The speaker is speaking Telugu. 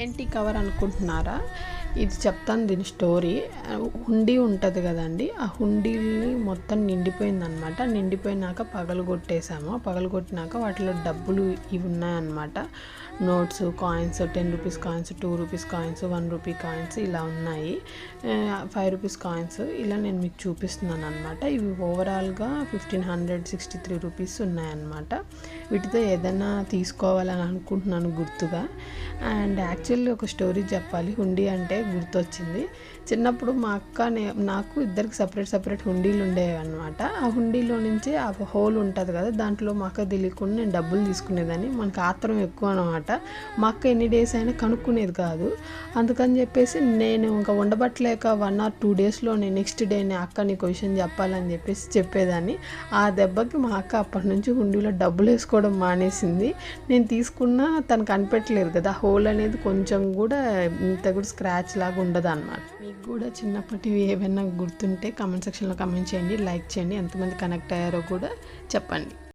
ఏంటి కవర్ అనుకుంటున్నారా? ఇది చెప్తాను దీని స్టోరీ. హుండీ ఉంటుంది కదండి. ఆ హుండీని మొత్తం నిండిపోయిందనమాట నిండిపోయినాక పగలు కొట్టేసాము పగలు కొట్టినాక వాటిలో డబ్బులు ఇవి ఉన్నాయన్నమాట. Notes coins ten rupees coins two rupees coins one rupee coins ఇలా ఉన్నాయి. Five rupees coins. ఇలా నేను మీకు చూపిస్తున్నాను అనమాట ఇవి ఓవరాల్గా fifteen hundred sixty three rupees ఉన్నాయన్నమాట. వీటితో ఏదైనా తీసుకోవాలని అనుకుంటున్నాను గుర్తుగా. అండ్ యాక్చువల్ యాక్చువల్లీ ఒక స్టోరీ చెప్పాలి. హుండీ అంటే గుర్తొచ్చింది. చిన్నప్పుడు మా అక్క నే- నాకు ఇద్దరికి సపరేట్ సపరేట్ హుండీలు ఉండేవి అనమాట ఆ హుండీలో నుంచి ఆ హోల్ ఉంటుంది కదా దాంట్లో మా అక్క తెలియకుండా నేను డబ్బులు తీసుకునేదాన్ని. మనకు ఆత్రం ఎక్కువ అనమాట మా అక్క ఎన్ని డేస్ అయినా కనుక్కునేది కాదు. అందుకని చెప్పేసి నేను ఇంకా ఉండబట్టలేక వన్ ఆర్ టూ డేస్లోనే నెక్స్ట్ డేనే అక్క నీకు క్వశ్చన్ చెప్పాలని చెప్పేసి చెప్పేదాన్ని. ఆ దెబ్బకి మా అక్క అప్పటి నుంచి హుండీలో డబ్బులు వేసుకోవడం మానేసింది. నేను తీసుకున్నా తను కనిపెట్టలేదు కదా హోల్ అనేది కొంచెం కూడా ఇంత కూడా స్క్రాచ్ లాగా ఉండదు అనమాట మీకు కూడా చిన్నప్పటివి ఏమైనా గుర్తుంటే కామెంట్ సెక్షన్లో కామెంట్ చేయండి లైక్ చేయండి ఎంతమంది కనెక్ట్ అయ్యారో కూడా చెప్పండి.